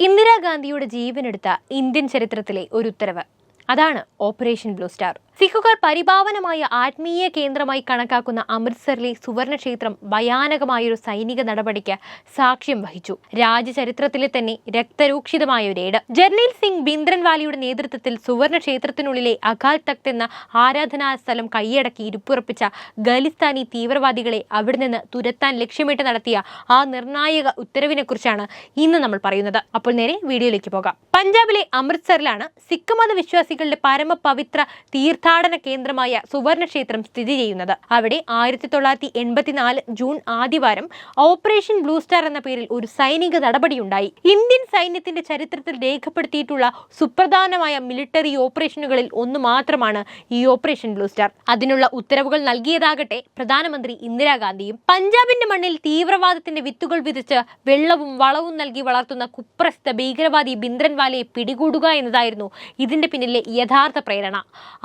ഇന്ദിരാഗാന്ധിയുടെ ജീവനെടുത്ത ഇന്ത്യൻ ചരിത്രത്തിലെ ഒരു ഉത്തരവ്. അതാണ് ഓപ്പറേഷൻ ബ്ലൂ സ്റ്റാർ. സിഖുകാർ പരിഭാവനമായ ആത്മീയ കേന്ദ്രമായി കണക്കാക്കുന്ന അമൃത്സറിലെ സുവർണക്ഷേത്രം ഭയാനകമായൊരു സൈനിക നടപടിക്ക് സാക്ഷ്യം വഹിച്ചു. രാജ്യചരിത്രത്തിലെ തന്നെ രക്തരൂക്ഷിതമായ ഒരു ഏട് ജർണീൽ സിംഗ് ബിന്ദ്രൻവാലിയുടെ നേതൃത്വത്തിൽ സുവർണക്ഷേത്രത്തിനുള്ളിലെ അകാൽ തക്ത് എന്ന ആരാധനാ സ്ഥലം കൈയടക്കി ഇരുപ്പുറപ്പിച്ച ഖലിസ്ഥാനി തീവ്രവാദികളെ അവിടെ നിന്ന് തുരത്താൻ ലക്ഷ്യമിട്ട് നടത്തിയ ആ നിർണായക ഉത്തരവിനെ കുറിച്ചാണ് ഇന്ന് നമ്മൾ പറയുന്നത്. അപ്പോൾ നേരെ വീഡിയോയിലേക്ക് പോകാം. പഞ്ചാബിലെ അമൃത്സറിലാണ് സിഖ് മത വിശ്വാസികളുടെ പരമപവിത്ര തീർത്ഥാടന കേന്ദ്രമായ സുവർണക്ഷേത്രം സ്ഥിതി ചെയ്യുന്നത്. അവിടെ ആയിരത്തി തൊള്ളായിരത്തി എൺപത്തിനാല് ജൂൺ ആദ്യവാരം ഓപ്പറേഷൻ ബ്ലൂ സ്റ്റാർ എന്ന പേരിൽ ഒരു സൈനിക നടപടിയുണ്ടായി. ഇന്ത്യൻ സൈന്യത്തിന്റെ ചരിത്രത്തിൽ രേഖപ്പെടുത്തിയിട്ടുള്ള സുപ്രധാനമായ മിലിറ്ററി ഓപ്പറേഷനുകളിൽ ഒന്ന് മാത്രമാണ് ഈ ഓപ്പറേഷൻ ബ്ലൂ സ്റ്റാർ. അതിനുള്ള ഉത്തരവുകൾ നൽകിയതാകട്ടെ പ്രധാനമന്ത്രി ഇന്ദിരാഗാന്ധിയും. പഞ്ചാബിന്റെ മണ്ണിൽ തീവ്രവാദത്തിന്റെ വിത്തുകൾ വിതച്ച് വെള്ളവും വളവും നൽകി വളർത്തുന്ന കുപ്രസ്ഥ ഭീകരവാദി ബിന്ദ്രൻവാലയെ പിടികൂടുക എന്നതായിരുന്നു ഇതിന്റെ പിന്നിലെ യഥാർത്ഥ പ്രേരണ.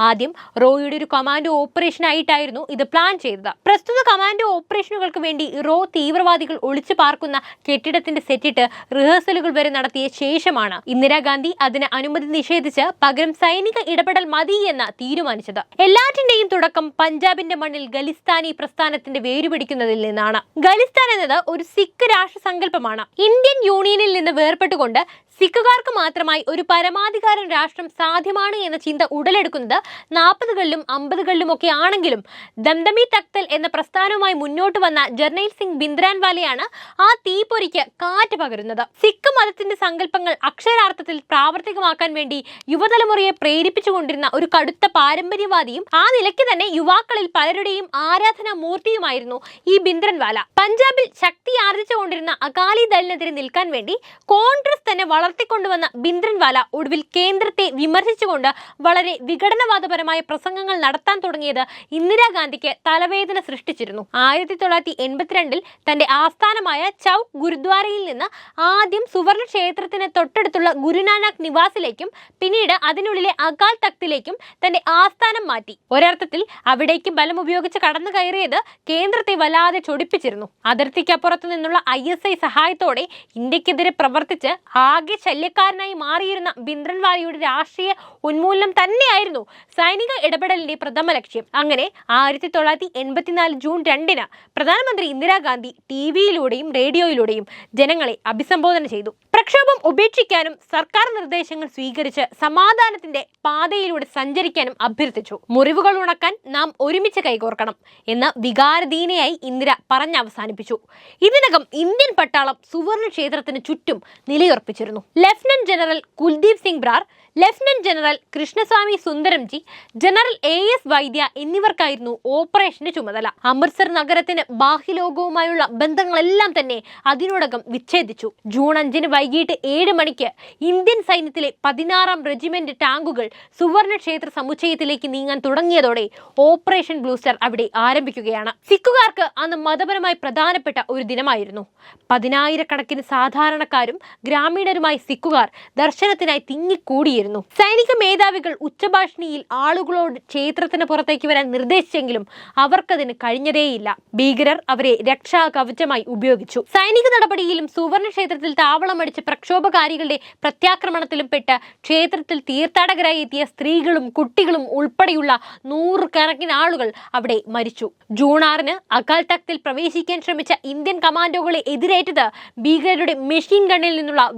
ആദ്യം റോയുടെ ഒരു കമാൻഡോ ഓപ്പറേഷൻ ആയിട്ടായിരുന്നു ഇത് പ്ലാൻ ചെയ്തത്. പ്രസ്തുത കമാൻഡോ ഓപ്പറേഷനുകൾക്ക് വേണ്ടി റോ തീവ്രവാദികൾ ഒളിച്ചു പാർക്കുന്ന കെട്ടിടത്തിന്റെ സെറ്റിട്ട് റിഹേഴ്സലുകൾ വരെ നടത്തിയ ശേഷമാണ് ഇന്ദിരാഗാന്ധി അതിന് അനുമതി നിഷേധിച്ച് പകരം സൈനിക ഇടപെടൽ മതി എന്ന് തീരുമാനിച്ചത്. എല്ലാറ്റിന്റെയും തുടക്കം പഞ്ചാബിന്റെ മണ്ണിൽ ഖലിസ്ഥാനി പ്രസ്ഥാനത്തിന്റെ വേരുപിടിക്കുന്നതിൽ നിന്നാണ്. ഖലിസ്ഥാൻ എന്നത് ഒരു സിഖ് രാഷ്ട്ര സങ്കല്പമാണ് ഇന്ത്യൻ യൂണിയനിൽ നിന്ന് വേർപെട്ടുകൊണ്ട് സിഖുകാർക്ക് മാത്രമായി ഒരു പരമാധികാരൻ രാഷ്ട്രം സാധ്യമാണ് എന്ന ചിന്ത ഉടലെടുക്കുന്നത് നാൽപ്പതുകളിലും അമ്പതുകളിലും ഒക്കെ ആണെങ്കിലും ദംദമി തക്തൽ എന്ന പ്രസ്ഥാനവുമായി മുന്നോട്ട് വന്ന ജർണൈൽ സിംഗ് ബിന്ദ്രാൻവാലയാണ് ആ തീപ്പൊരിക്ക് കാറ്റ് പകരുന്നത്. സിഖ് മതത്തിന്റെ സങ്കല്പങ്ങൾ അക്ഷരാർത്ഥത്തിൽ പ്രാവർത്തികമാക്കാൻ വേണ്ടി യുവതലമുറയെ പ്രേരിപ്പിച്ചുകൊണ്ടിരുന്ന ഒരു കടുത്ത പാരമ്പര്യവാദിയും ആ നിലയ്ക്ക് തന്നെ യുവാക്കളിൽ പലരുടെയും ആരാധനാ മൂർത്തിയുമായിരുന്നു ഈ ബിന്ദ്രൻവാല പഞ്ചാബിൽ ശക്തി ആർജിച്ചുകൊണ്ടിരുന്ന അകാലി ദളിനെതിരെ നിൽക്കാൻ വേണ്ടി കോൺഗ്രസ് തന്നെ വളർത്തിക്കൊണ്ടുവന്ന ബിന്ദ്രൻവാല ഒടുവിൽ കേന്ദ്രത്തെ വിമർശിച്ചുകൊണ്ട് വളരെ വിഘടനവാദപരമായ പ്രസംഗങ്ങൾ നടത്താൻ തുടങ്ങിയത് ഇന്ദിരാഗാന്ധിക്ക് തലവേദന സൃഷ്ടിച്ചിരുന്നു. ആയിരത്തി തൊള്ളായിരത്തി എൺപത്തിരണ്ടിൽ തന്റെ ആസ്ഥാനമായ ചൌക്ക് ഗുരുദ്വാരയിൽ നിന്ന് ആദ്യം സുവർണ ക്ഷേത്രത്തിന് തൊട്ടടുത്തുള്ള ഗുരുനാനാക്ക് നിവാസിലേക്കും പിന്നീട് അതിനുള്ളിലെ അകാൽ തക്തിലേക്കും തന്റെ ആസ്ഥാനം മാറ്റി. ഒരർത്ഥത്തിൽ അവിടേക്ക് ബലം ഉപയോഗിച്ച് കടന്നു കയറിയത് കേന്ദ്രത്തെ വല്ലാതെ ചൊടിപ്പിച്ചിരുന്നു. അതിർത്തിക്കപ്പുറത്തു നിന്നുള്ള ഐ എസ് ഐ സഹായത്തോടെ ഇന്ത്യക്കെതിരെ പ്രവർത്തിച്ച് ആകെ ശല്യക്കാരനായി മാറിയിരുന്ന ബിന്ദ്രൻവാലിയുടെ രാഷ്ട്രീയ ഉന്മൂലനം തന്നെയായിരുന്നു സൈനിക ഇടപെടലിന്റെ പ്രഥമ ലക്ഷ്യം. അങ്ങനെ ആയിരത്തി തൊള്ളായിരത്തി എൺപത്തിനാല് ജൂൺ രണ്ടിന് പ്രധാനമന്ത്രി ഇന്ദിരാഗാന്ധി ടി വിയിലൂടെയും റേഡിയോയിലൂടെയും ജനങ്ങളെ അഭിസംബോധന ചെയ്തു. പ്രക്ഷോഭം ഉപേക്ഷിക്കാനും സർക്കാർ നിർദ്ദേശങ്ങൾ സ്വീകരിച്ച് സമാധാനത്തിന്റെ പാതയിലൂടെ സഞ്ചരിക്കാനും അഭ്യർത്ഥിച്ചു. മുറിവുകൾ ഉണക്കാൻ നാം ഒരുമിച്ച് കൈകോർക്കണം എന്ന് വികാരധീനയായി ഇന്ദിര പറഞ്ഞവസാനിപ്പിച്ചു. ഇതിനകം ഇന്ത്യൻ പട്ടാളം സുവർണ ക്ഷേത്രത്തിന് ചുറ്റും നിലയുറപ്പിച്ചിരുന്നു. Lieutenant general Kuldeep Singh Brar lieutenant general Krishnaswamy Sundarji general A S Vaidya എന്നിവർക്കായിരുന്നു ഓപ്പറേഷന്റെ ചുമതല. അമൃത്സർ നഗരത്തിന് ബാഹ്യലോകവുമായുള്ള ബന്ധങ്ങളെല്ലാം തന്നെ അതിനോടകം വിച്ഛേദിച്ചു. ജൂൺ അഞ്ചിന് വൈകിട്ട് ഏഴ് മണിക്ക് ഇന്ത്യൻ സൈന്യത്തിലെ പതിനാറാം റെജിമെന്റ് ടാങ്കുകൾ സുവർണ ക്ഷേത്ര സമുച്ചയത്തിലേക്ക് നീങ്ങാൻ തുടങ്ങിയതോടെ ഓപ്പറേഷൻ ബ്ലൂസ്റ്റർ അവിടെ ആരംഭിക്കുകയാണ്. സിഖുകാർക്ക് അന്ന് മതപരമായി പ്രധാനപ്പെട്ട ഒരു ദിനമായിരുന്നു. പതിനായിരക്കണക്കിന് സാധാരണക്കാരും ഗ്രാമീണരുമായി സിഖുകാർ ദർശനത്തിനായി തിങ്ങിക്കൂടിയിരുന്നു. സൈനിക മേധാവികൾ ഉച്ചഭാഷിണിയിൽ ആളുകളോട് ക്ഷേത്രത്തിന് പുറത്തേക്ക് വരാൻ നിർദ്ദേശിച്ചെങ്കിലും അവർക്കതിന് കഴിഞ്ഞതേയില്ല. ഭീകരർ അവരെ രക്ഷാ കവചമായി ഉപയോഗിച്ചു. സൈനിക നടപടിയിലും സുവർണ ക്ഷേത്രത്തിൽ താവളമടിച്ച പ്രക്ഷോഭകാരികളുടെ പ്രത്യാക്രമണത്തിലും പെട്ട് ക്ഷേത്രത്തിൽ തീർത്ഥാടകരായി എത്തിയ സ്ത്രീകളും കുട്ടികളും ഉൾപ്പെടെയുള്ള നൂറുകണക്കിന് ആളുകൾ അവിടെ മരിച്ചു. ജൂൺ ആറിന് അകാൽ തക്തിൽ പ്രവേശിക്കാൻ ശ്രമിച്ച ഇന്ത്യൻ കമാൻഡോകളെ എതിരേറ്റത് ഭീകരരുടെ മെഷീൻ ഗണ്ണിൽ നിന്നുള്ള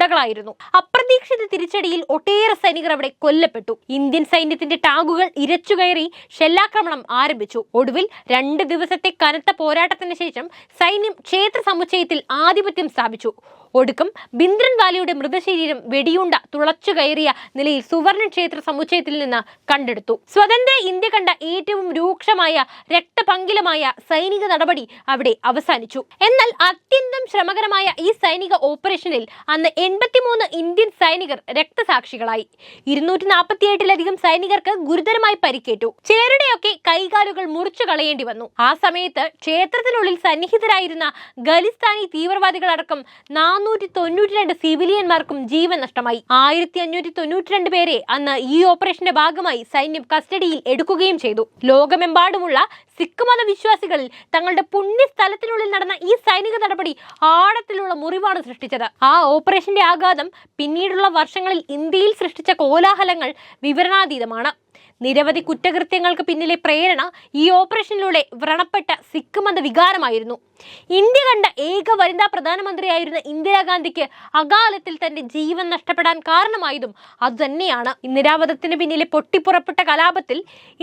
വെടിയുണ്ടകളായിരുന്നു അപ്രതീക്ഷിത തിരിച്ചടിയിൽ ഒട്ടേറെ സൈനികർ അവിടെ കൊല്ലപ്പെട്ടു. ഇന്ത്യൻ സൈന്യത്തിന്റെ ടാങ്കുകൾ ഇരച്ചുകയറി ഷെല്ലാക്രമണം ആരംഭിച്ചു. ഒടുവിൽ രണ്ട് ദിവസത്തെ കനത്ത പോരാട്ടത്തിന് ശേഷം സൈന്യം ക്ഷേത്ര സമുച്ചയത്തിൽ ആധിപത്യം സ്ഥാപിച്ചു. ഒടുക്കം ബിന്ദ്രൻവാലയുടെ മൃതശരീരം വെടിയുണ്ട തുളച്ചു കയറിയ നിലയിൽ സുവർണ ക്ഷേത്ര സമുച്ചയത്തിൽ നിന്ന് കണ്ടെടുത്തു. സ്വതന്ത്ര ഇന്ത്യ കണ്ട ഏറ്റവും രൂക്ഷമായ രക്തപങ്കിലമായ സൈനിക നടപടി അവിടെ അവസാനിച്ചു. എന്നാൽ അത്യന്തം ശ്രമകരമായ ഈ സൈനിക ഓപ്പറേഷനിൽ അന്ന് എൺപത്തിമൂന്ന് ഇന്ത്യൻ സൈനികർ രക്തസാക്ഷികളായി. ഇരുന്നൂറ്റി നാൽപ്പത്തിയെട്ടിലധികം സൈനികർക്ക് ഗുരുതരമായി പരിക്കേറ്റു. ചിലരുടെയൊക്കെ കൈകാലുകൾ മുറിച്ചു കളയേണ്ടി വന്നു. ആ സമയത്ത് ക്ഷേത്രത്തിനുള്ളിൽ സന്നിഹിതരായിരുന്ന ഖലിസ്ഥാനി തീവ്രവാദികളടക്കം നാനൂറ് നാനൂറ്റി തൊണ്ണൂറ്റി രണ്ട് സിവിലിയന്മാർക്കും ജീവൻ നഷ്ടമായി. ആയിരത്തി അഞ്ഞൂറ്റി തൊണ്ണൂറ്റി രണ്ട് പേരെ അന്ന് ഈ ഓപ്പറേഷന്റെ ഭാഗമായി സൈന്യം കസ്റ്റഡിയിൽ എടുക്കുകയും ചെയ്തു. ലോകമെമ്പാടുമുള്ള സിഖ് മത വിശ്വാസികളിൽ തങ്ങളുടെ പുണ്യ സ്ഥലത്തിനുള്ളിൽ നടന്ന ഈ സൈനിക നടപടി ആഴത്തിലുള്ള മുറിവാണ് സൃഷ്ടിച്ചത്. ആ ഓപ്പറേഷന്റെ ആഘാതം പിന്നീടുള്ള വർഷങ്ങളിൽ ഇന്ത്യയിൽ സൃഷ്ടിച്ച കോലാഹലങ്ങൾ വിവരണാതീതമാണ്. നിരവധി കുറ്റകൃത്യങ്ങൾക്ക് പിന്നിലെ പ്രേരണ ഈ ഓപ്പറേഷനിലൂടെ വ്രണപ്പെട്ട സിഖ് മത വികാരമായിരുന്നു. ഇന്ത്യ കണ്ട ഏക വനിതാ പ്രധാനമന്ത്രിയായിരുന്ന ഇന്ദിരാഗാന്ധിക്ക് അകാലത്തിൽ തന്റെ ജീവൻ നഷ്ടപ്പെടാൻ കാരണമായതും അതുതന്നെയാണ്. ഇന്ദിരാവധത്തിന് പിന്നിലെ പൊട്ടിപ്പുറപ്പെട്ട കലാപത്തിൽ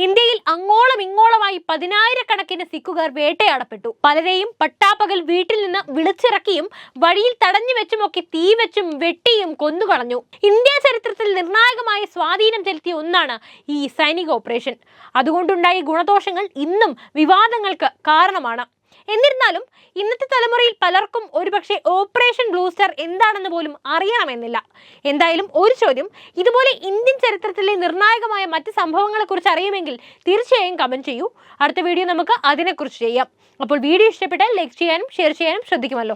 ഇന്ത്യയിൽ അങ്ങോളം ഇങ്ങോളമായി പതിനായിരക്കണക്കിന് സിഖുകാർ വേട്ടയാടപ്പെട്ടു. പലരെയും പട്ടാപ്പകൽ വീട്ടിൽ നിന്ന് വിളിച്ചിറക്കിയും വഴിയിൽ തടഞ്ഞു വെച്ചുമൊക്കെ തീ വെച്ചും വെട്ടിയും കൊന്നുകളഞ്ഞു. ഇന്ത്യ ചരിത്രത്തിൽ നിർണായകമായ സ്വാധീനം ചെലുത്തിയ ഒന്നാണ് ഈ സൈനിക ഓപ്പറേഷൻ. അതുകൊണ്ടുണ്ടായ ഗുണദോഷങ്ങൾ ഇന്നും വിവാദങ്ങൾക്ക് കാരണമാണ്. എന്നിരുന്നാലും ഇന്നത്തെ തലമുറയിൽ പലർക്കും ഒരുപക്ഷെ ഓപ്പറേഷൻ ബ്ലൂസ്റ്റർ എന്താണെന്ന് പോലും അറിയണമെന്നില്ല. എന്തായാലും ഒരു ചോദ്യം ഇതുപോലെ ഇന്ത്യൻ ചരിത്രത്തിലെ നിർണായകമായ മറ്റ് സംഭവങ്ങളെക്കുറിച്ച് അറിയുമെങ്കിൽ തീർച്ചയായും കമന്റ് ചെയ്യൂ. അടുത്ത വീഡിയോ നമുക്ക് അതിനെക്കുറിച്ച് ചെയ്യാം. അപ്പോൾ വീഡിയോ ഇഷ്ടപ്പെട്ടാൽ ലൈക്ക് ചെയ്യാനും ഷെയർ ചെയ്യാനും ശ്രദ്ധിക്കുമല്ലോ.